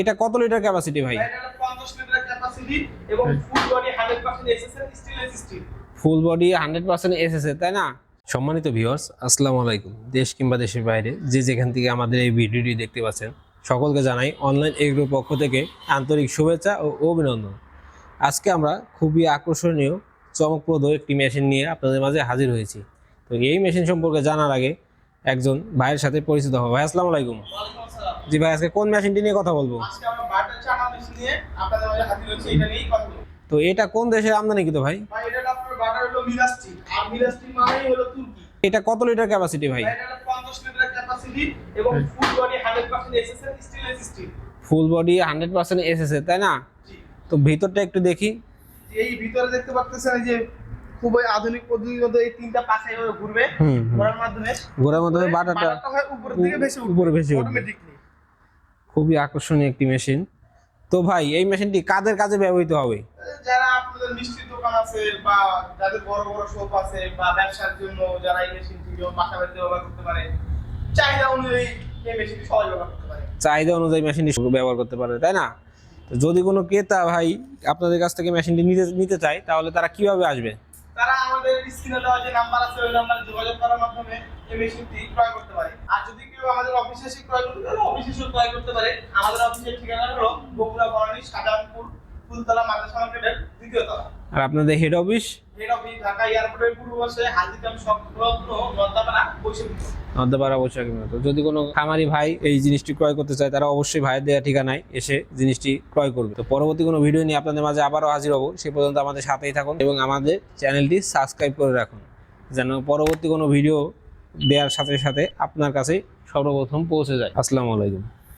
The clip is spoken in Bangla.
এটা কত লিটার ক্যাপাসিটি ভাই? এটা 50 লিটার ক্যাপাসিটি এবং full body 100% SSL stainless steel full body hundred percent এসেছে তাই না? সম্মানিত ভিউয়ার্স আসসালামু আলাইকুম। দেশ কিংবা দেশের বাইরে যে যেখান থেকে আমাদের এই ভিডিওটি দেখতে পাচ্ছেন সকলকে জানাই অনলাইন এগ্রোর পক্ষ থেকে আন্তরিক শুভেচ্ছা ও অভিনন্দন। আজকে আমরা খুবই আকর্ষণীয় চমকপ্রদ একটি মেশিন নিয়ে আপনাদের মাঝে হাজির হয়েছি। তো এই মেশিন সম্পর্কে জানার আগে একজন ভাইয়ের সাথে পরিচিত হব। ভাই আসসালামু আলাইকুম। জি ভাই আজকে কোন মেশিনটি নিয়ে কথা বলব? আজকে আমরা বাটার চানা মেশিন নিয়ে আপনাদের মাঝে হাজির হয়েছি এটা নিয়েই কথা বলব। তো এটা কোন দেশের আমদানি কিন্তু ভাই? ভাই এটা আপনার বাটার হলো মিলাস্টি আর মিলাস্টি মানেই হলো তুর্কি। এটা কত লিটার ক্যাপাসিটি ভাই? ভাই এটা 50 লিটার ক্যাপাসিটি এবং full body 100% SSL stainless steel full body hundred percent এসেছে তাই না? তো ভিতরটা একটু দেখি। এই ভিতরে দেখতে পাচ্ছেন এই যে খুবই আধুনিক পদ্ধতির মধ্যে এই তিনটা এভাবে ঘুরবে। ঘোরার মাধ্যমে। ঘোরার মধ্যে বাটারটা বাটারটা হয় উপরের দিকে ভেসে উপরে ভেসে উঠবে। খুবই আকর্ষণীয় একটি মেশিন। তো ভাই এই মেশিনটি কাদের কাজে ব্যবহৃত হবে? যারা আপনাদের মিষ্টির দোকান আছে বা যাদের বড় বড় শপ আছে বা ব্যবসার জন্য যারা এই মেশিনটি বাসা বাড়িতে ব্যবহার করতে পারে চাহিদা অনুযায়ী এই মেশিনটি সহজ ব্যবহার করতে পারে। চাহিদা অনুযায়ী মেশিনটি ব্যবহার করতে পারে তাই না? যদি কোনো ক্রেতা ভাই আপনাদের কাছ থেকে মেশিনটি নিতে নিতে চায় তাহলে তারা কীভাবে আসবে? তারা আমাদের স্ক্রিনে দেওয়া যে নাম্বার আছে ওই নাম্বারে যোগাযোগ করার মাধ্যমে এই মেশিনটি ক্রয় করতে পারে। আর যদি কেউ আমাদের অফিসে এসে ক্রয় করতে পারে অফিসে এসে ক্রয় করতে পারে। আমাদের অফিসের ঠিকানা হলো বগুড়া বনানী সাদামপুর ফুলতলা মাদ্রাসা মার্কেটের দ্বিতীয় তলা। আর আপনাদের হেড অফিস যদি কোনো খামারি ভাই এই জিনিসটি ক্রয় করতে চায়, তারা অবশ্যই ভাইয়ের দেওয়া ঠিকানায় এসে জিনিসটি ক্রয় করবে। তো পরবর্তী কোনো ভিডিও নিয়ে আপনাদের মাঝে আবারও হাজির হব। সে পর্যন্ত আমাদের সাথেই থাকুন এবং আমাদের চ্যানেলটি সাবস্ক্রাইব করে রাখুন। যেন পরবর্তী কোনো ভিডিও দেওয়ার সাথে সাথে আপনার কাছে সর্বপ্রথম পৌঁছে যায়। আসসালামু আলাইকুম।